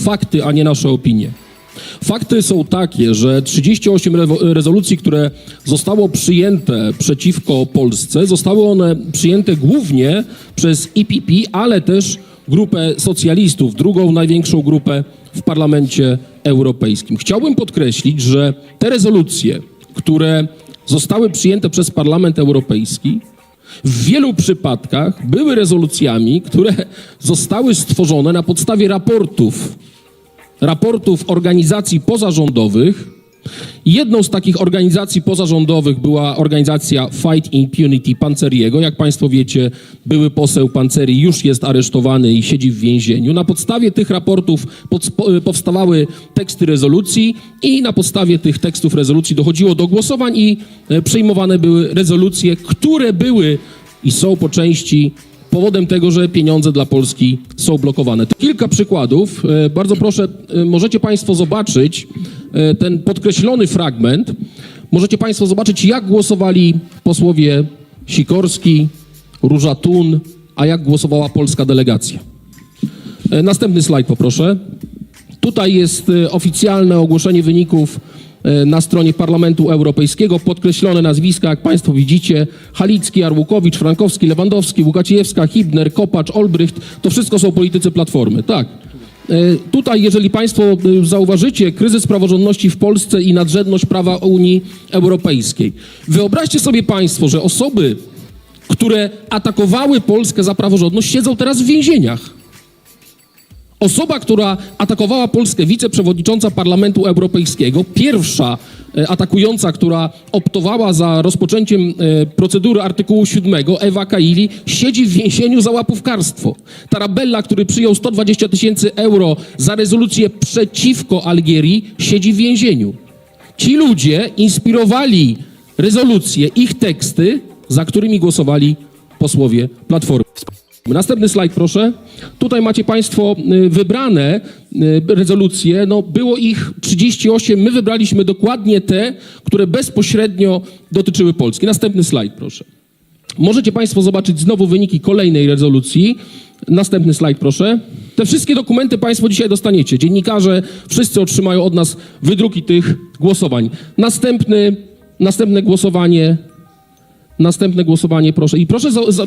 fakty, a nie nasze opinie. Fakty są takie, że 38 rewo- rezolucji, które zostało przyjęte przeciwko Polsce, zostały one przyjęte głównie przez IPP, ale też grupę socjalistów, drugą największą grupę w Parlamencie Europejskim. Chciałbym podkreślić, że te rezolucje, które zostały przyjęte przez Parlament Europejski, w wielu przypadkach były rezolucjami, które zostały stworzone na podstawie raportów raportów organizacji pozarządowych. Jedną z takich organizacji pozarządowych była organizacja Fight Impunity Panceriego. Jak Państwo wiecie, były poseł Panceri już jest aresztowany i siedzi w więzieniu. Na podstawie tych raportów podspo- powstawały teksty rezolucji i na podstawie tych tekstów rezolucji dochodziło do głosowań i e, przyjmowane były rezolucje, które były i są po części powodem tego, że pieniądze dla Polski są blokowane. Kilka przykładów. E, Bardzo proszę, e, możecie Państwo zobaczyć e, ten podkreślony fragment. Możecie Państwo zobaczyć, jak głosowali posłowie Sikorski, Róża Tun, a jak głosowała polska delegacja. Następny slajd poproszę. Tutaj jest oficjalne ogłoszenie wyników na stronie Parlamentu Europejskiego. Podkreślone nazwiska, jak Państwo widzicie, Halicki, Arłukowicz, Frankowski, Lewandowski, Łukacijewska, Hibner, Kopacz, Olbrycht. To wszystko są politycy Platformy. Tak. E, Tutaj, jeżeli Państwo e, zauważycie, kryzys praworządności w Polsce i nadrzędność prawa Unii Europejskiej. Wyobraźcie sobie Państwo, że osoby, które atakowały Polskę za praworządność, siedzą teraz w więzieniach. Osoba, która atakowała Polskę, wiceprzewodnicząca Parlamentu Europejskiego, pierwsza e, atakująca, która optowała za rozpoczęciem e, procedury artykułu 7, Ewa Kaili, siedzi w więzieniu za łapówkarstwo. Tarabella, który przyjął 120 tysięcy euro za rezolucję przeciwko Algierii, siedzi w więzieniu. Ci ludzie inspirowali rezolucje, ich teksty, za którymi głosowali posłowie Platformy. Następny slajd, proszę. Tutaj macie Państwo y, wybrane y, rezolucje. No, było ich 38. My wybraliśmy dokładnie te, które bezpośrednio dotyczyły Polski. Następny slajd, proszę. Możecie Państwo zobaczyć znowu wyniki kolejnej rezolucji. Następny slajd, proszę. Te wszystkie dokumenty Państwo dzisiaj dostaniecie. Dziennikarze, wszyscy otrzymają od nas wydruki tych głosowań. Następny, następne głosowanie. Następne głosowanie, proszę. I proszę za, za, e,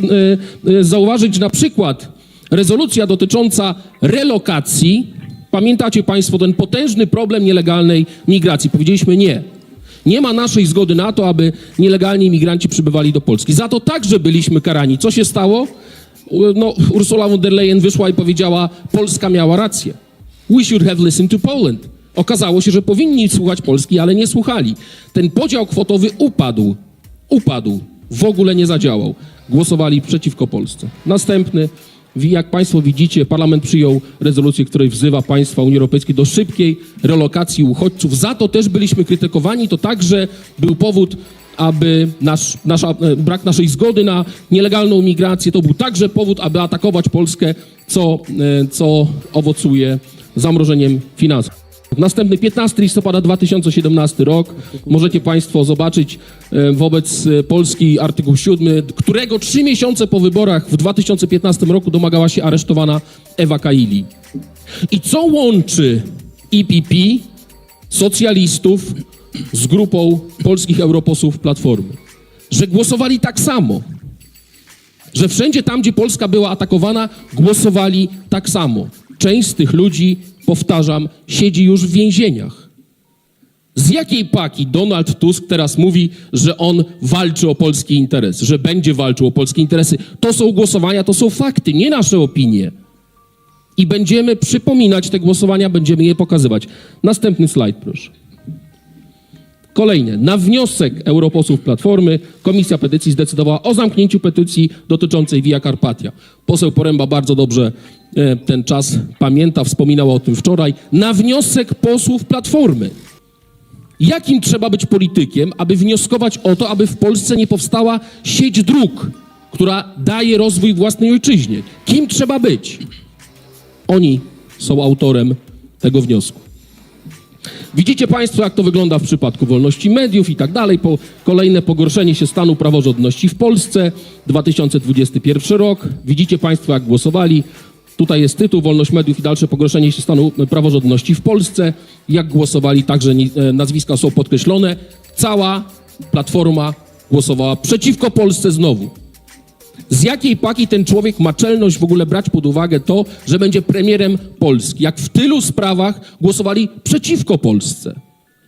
e, zauważyć, na przykład rezolucja dotycząca relokacji. Pamiętacie Państwo ten potężny problem nielegalnej migracji? Powiedzieliśmy nie. Nie ma naszej zgody na to, aby nielegalni imigranci przybywali do Polski. Za to także byliśmy karani. Co się stało? No, Ursula von der Leyen wyszła i powiedziała, Polska miała rację. We should have listened to Poland. Okazało się, że powinni słuchać Polski, ale nie słuchali. Ten podział kwotowy upadł. Upadł. W ogóle nie zadziałał. Głosowali przeciwko Polsce. Następny. Jak Państwo widzicie, Parlament przyjął rezolucję, której wzywa państwa Unii Europejskiej do szybkiej relokacji uchodźców. Za to też byliśmy krytykowani. To także był powód, aby nasz, nasza, e, brak naszej zgody na nielegalną migrację to był także powód, aby atakować Polskę, co, e, co owocuje zamrożeniem finansów. Następny 15 listopada 2017 rok. Możecie Państwo zobaczyć e, wobec e, Polski artykuł 7, którego trzy miesiące po wyborach w 2015 roku domagała się aresztowana Ewa Kaili. I co łączy IPP, socjalistów z grupą polskich europosłów Platformy? Że głosowali tak samo. Że wszędzie tam, gdzie Polska była atakowana, głosowali tak samo. Część z tych ludzi, powtarzam, siedzi już w więzieniach. Z jakiej paki Donald Tusk teraz mówi, że on walczy o polski interes, że będzie walczył o polskie interesy? To są głosowania, to są fakty, nie nasze opinie. I będziemy przypominać te głosowania, będziemy je pokazywać. Następny slajd, proszę. Kolejne. Na wniosek europosłów Platformy Komisja Petycji zdecydowała o zamknięciu petycji dotyczącej Via Carpatia. Poseł Poręba bardzo dobrze e, ten czas pamięta, wspominał o tym wczoraj. Na wniosek posłów Platformy. Jakim trzeba być politykiem, aby wnioskować o to, aby w Polsce nie powstała sieć dróg, która daje rozwój własnej ojczyźnie? Kim trzeba być? Oni są autorem tego wniosku. Widzicie Państwo, jak to wygląda w przypadku wolności mediów i tak dalej. Po, kolejne pogorszenie się stanu praworządności w Polsce, 2021 rok. Widzicie Państwo, jak głosowali. Tutaj jest tytuł Wolność mediów i dalsze pogorszenie się stanu praworządności w Polsce. Jak głosowali, także e, nazwiska są podkreślone. Cała Platforma głosowała przeciwko Polsce znowu. Z jakiej paki ten człowiek ma czelność w ogóle brać pod uwagę to, że będzie premierem Polski? Jak w tylu sprawach głosowali przeciwko Polsce.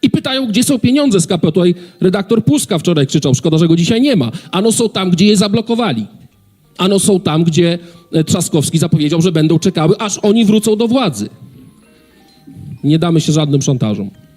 I pytają, gdzie są pieniądze z KP. Tutaj redaktor Puska wczoraj krzyczał, szkoda, że go dzisiaj nie ma. Ano są tam, gdzie je zablokowali. Ano są tam, gdzie e, Trzaskowski zapowiedział, że będą czekały, aż oni wrócą do władzy. Nie damy się żadnym szantażom.